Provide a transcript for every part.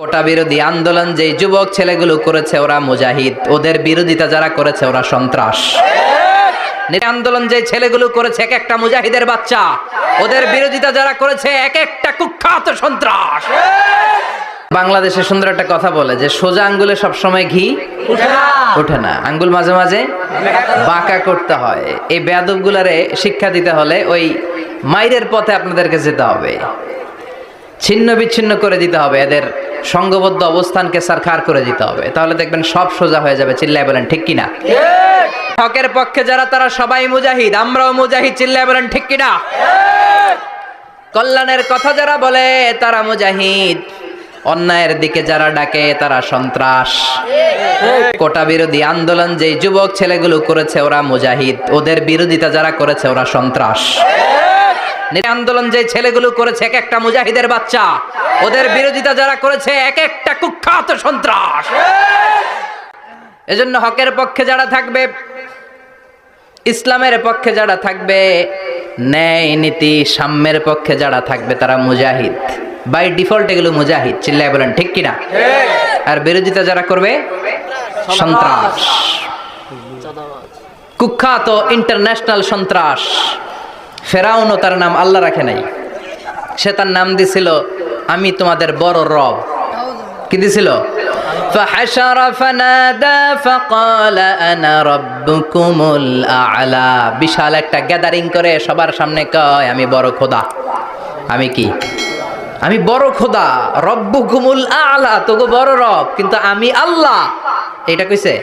কোটা বিরোধী আন্দোলন যে যুবক ছেলেগুলো করেছে ওরা মুজাহিদ। ওদের বিরোধিতা যারা করেছে ওরা সন্ত্রাস। আন্দোলন যে ছেলেগুলো করেছে এক একটা মুজাহিদের বাচ্চা। ওদের বিরোধিতা যারা করেছে এক একটা কুখ্যাত সন্ত্রাস। বাংলাদেশে সুন্দর একটা কথা বলে যে সোজা আঙ্গুলে সবসময় ঘি ওঠে না। আঙ্গুল মাঝে মাঝে বাঁকা করতে হয়। এই বেয়াদব গুলারে শিক্ষা দিতে হলে ওই মাইরের পথে আপনাদেরকে যেতে হবে। ছিন্ন বিচ্ছিন্ন করে দিতে হবে। এদের সঙ্গবদ্ধ অবস্থানকে সারখার করে দিতে হবে। তাহলে দেখবেন সব সোজা হয়ে যাবে চিল্লায় বলেন ঠিক কিনা? হকের পক্ষে যারা তারা সবাই মুজাহিদ আমরাও মুজাহিদ চিল্লায় বলেন ঠিক কিনা? কল্যাণের কথা যারা বলে তারা মুজাহিদ। অন্যায়ের দিকে যারা ডাকে তারা সন্ত্রাস। কোটা বিরোধী আন্দোলন যে যুবক ছেলেগুলো করেছে ওরা মুজাহিদ। ওদের বিরোধিতা যারা করেছে ওরা সন্ত্রাস। আন্দোলন যে ছেলেগুলো করেছে এক একটা মুজাহিদের বাচ্চা ওদের বিরোধিতা যারা করেছে এক একটা কুখ্যাত সন্ত্রাস। এজন্য হকের পক্ষে যারা থাকবে ইসলামের পক্ষে যারা থাকবে ন্যায় নীতি সাম্যের পক্ষে যারা থাকবে তারা মুজাহিদ। বাই ডিফল্ট এগুলো মুজাহিদ চিল্লায় বলেন ঠিক কিনা? আর বিরোধিতা যারা করবে সন্ত্রাস। কুখ্যাত ইন্টারন্যাশনাল সন্ত্রাস। ফেরাউনও তার নাম আল্লাহ রাখে নাই সে তার নাম দিছিল আমি তোমাদের বড় রব কি দিছিল فحشر فنادى فقال انا ربكم الاعلى বিশাল একটা গ্যাদারিং করে সবার সামনে কয় আমি বড় খোদা আমি কি আমি বড় খোদা রব্বুকুমুল আলা তোগো বড় রব কিন্তু আমি আল্লাহ এটা কইছে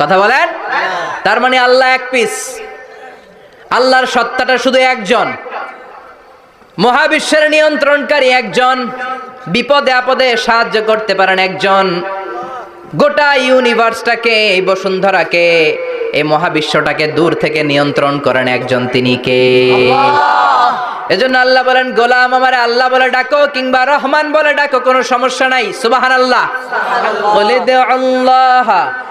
কথা বলেন তার মানে আল্লাহ এক পিস আল্লাহর সত্তাটা শুধু একজন। মহাবিশ্বের নিয়ন্ত্রণকারী একজন। বিপদে আপদে সাহায্য করতে পারেন একজন। গোটা ইউনিভার্সটাকে, এই বসুন্ধরাকে, এই মহাবিশ্বটাকে দূর থেকে নিয়ন্ত্রণ করেন একজন তিনি কে? এজন্য আল্লাহ বলেন গোলাম আমারে আল্লাহ বলে ডাকো কিংবা রহমান বলে ডাকো কোনো সমস্যা নাই সুবাহান আল্লাহ বলে দে আল্লাহ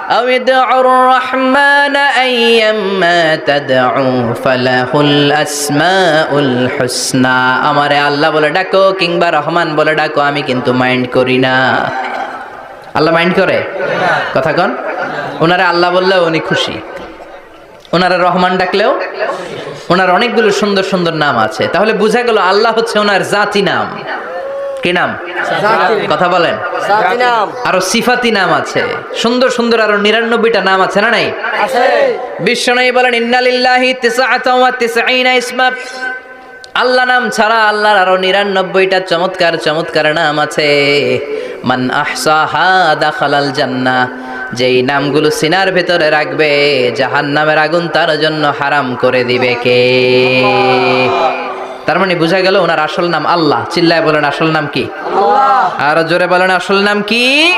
أو ادعوا الرحمن أيما تدعوا فله الأسماء الحسنى আমারে আল্লাহ বলে ডাকো কিংবা রহমান বলে ডাকো আমি কিন্তু মাইন্ড করি না আল্লাহ মাইন্ড করে কথা কন ওনারা আল্লাহ বললেও উনি খুশি ওনারা রহমান ডাকলেও ওনার অনেকগুলো সুন্দর সুন্দর নাম আছে। তাহলে বোঝা গেল আল্লাহ হচ্ছে ওনার জাতি নাম। কি নাম? কথা বলেন। আরও সিফাতি নাম আছে। সুন্দর সুন্দর আরও নিরানব্বইটা নাম আছে না নাই? বিশ্বনয়ী বলেন ইন্নালিল্লাহি ইসমা। আল্লাহ নাম ছাড়া আল্লাহর আরও নিরানব্বইটা চমৎকার চমৎকার নাম আছে। মান আহসাহা দাখালাল জান্নাহ। যেই নামগুলো সিনার ভেতরে রাখবে জাহান নামের আগুন তার জন্য হারাম করে দিবে কে? তার মানে বোঝা গেল ওনার আসল নাম আল্লাহ। চিল্লায় বলেন আসল নাম কি? আর জোরে বলেন আসল নাম কি?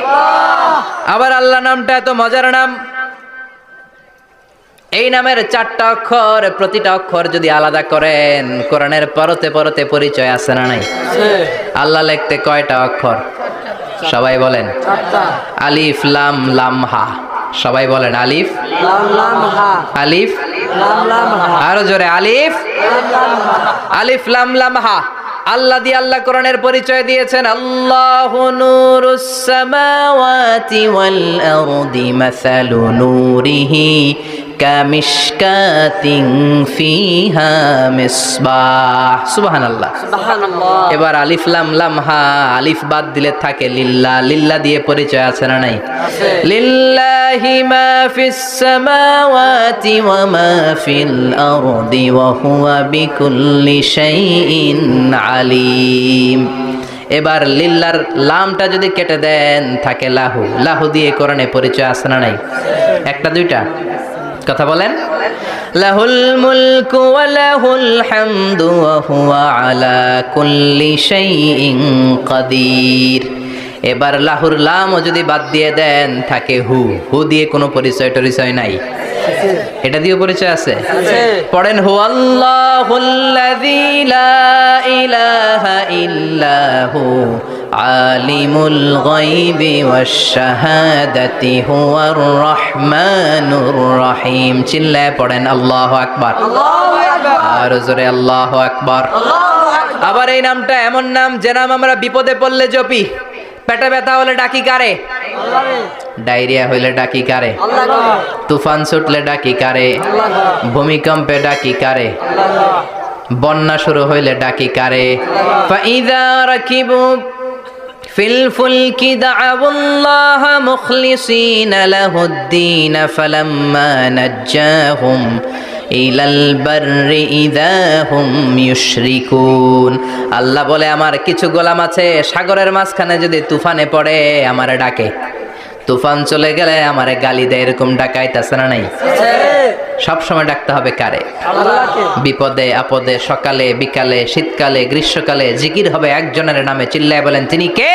আবার আল্লাহ নামটা এত মজার নাম। এই নামের চারটা অক্ষর প্রতিটা অক্ষর যদি আলাদা করেন কোরআনের পরতে পরতে পরিচয় আছে না নাই? আল্লাহ লিখতে কয়টা অক্ষর? সবাই বলেন। আলিফ লাম লাম হা। সবাই বলেন আলিফ। আলিফ। আরও জোরে আলিফ। আলিফ লাম লাম হা। আল্লাহ দিয়ে আল্লাহ কোরআনের পরিচয় দিয়েছেন। আল্লাহ নূরুস সামাওয়াতি ওয়াল আরদি মাসালু নূরিহি কামিশকাতিন ফিহা মিসবাহ সুবহানাল্লাহ। এবার আলিফ লাম লাম হা আলিফ বাদ দিলে থাকে লিল্লা। লিল্লা দিয়ে পরিচয় আছে না নাই? লিল্লাহি মা ফিস সামাওয়াতি ওয়া মা ফিল আরদি ওয়া হুয়া বিকুল্লি শাইইন আলিম। এবার লিল্লার লামটা যদি কেটে দেন থাকে লাহু। লাহু দিয়ে কোরআনে পরিচয় আছে না নাই? একটা দুইটা? কথা বলেন। লাহুল মুলকু ওয়া লাহুল হামদু ওয়া হুয়া আলা কুল্লি শাইইন কাদির। এবার লাহুর লামও যদি বাদ দিয়ে দেন থাকে হু। হু দিয়ে কোনো পরিচয় টরিচয় নাই। এটা দিয়ে পরিচয় আছে? পড়েন হু আল্লাহুল্লাযী লা ইলাহা ইল্লাহু আলিমুল গায়বি ওয়াশ শাহাদাতি হুয়ার রহমানুর রহিম। চিল্লায় পড়েন, আল্লাহু আকবার। আর জোরে, আল্লাহু আকবার। আবার এই নামটা এমন নাম, যে নাম আমরা বিপদে পড়লে জপি। পেটে ব্যথা হলে ডাকি কারে? ডায়রিয়া হইলে ডাকি কারে? তুফান ছুটলে ডাকি কারে? ভূমিকম্পে ডাকি কারে? বন্যা শুরু হইলে ডাকি কারে? ফাইদা রাকিবু في الفلك دعوا الله مخلصين له الدين فلما نجاهم إلى البر إذا هم يشركون আল্লাহ বলে আমার কিছু গোলাম আছে সাগরের মাঝখানে যদি তুফানে পড়ে আমারে ডাকে তুফান চলে গেলে আমারে গালি দেয় এরকম ডাকাইতেছে না নাই? সব সময় ডাকতে হবে কারে? বিপদে আপদে সকালে বিকালে শীতকালে গ্রীষ্মকালে জিকির হবে একজনের নামে চিল্লায় বলেন তিনি কে?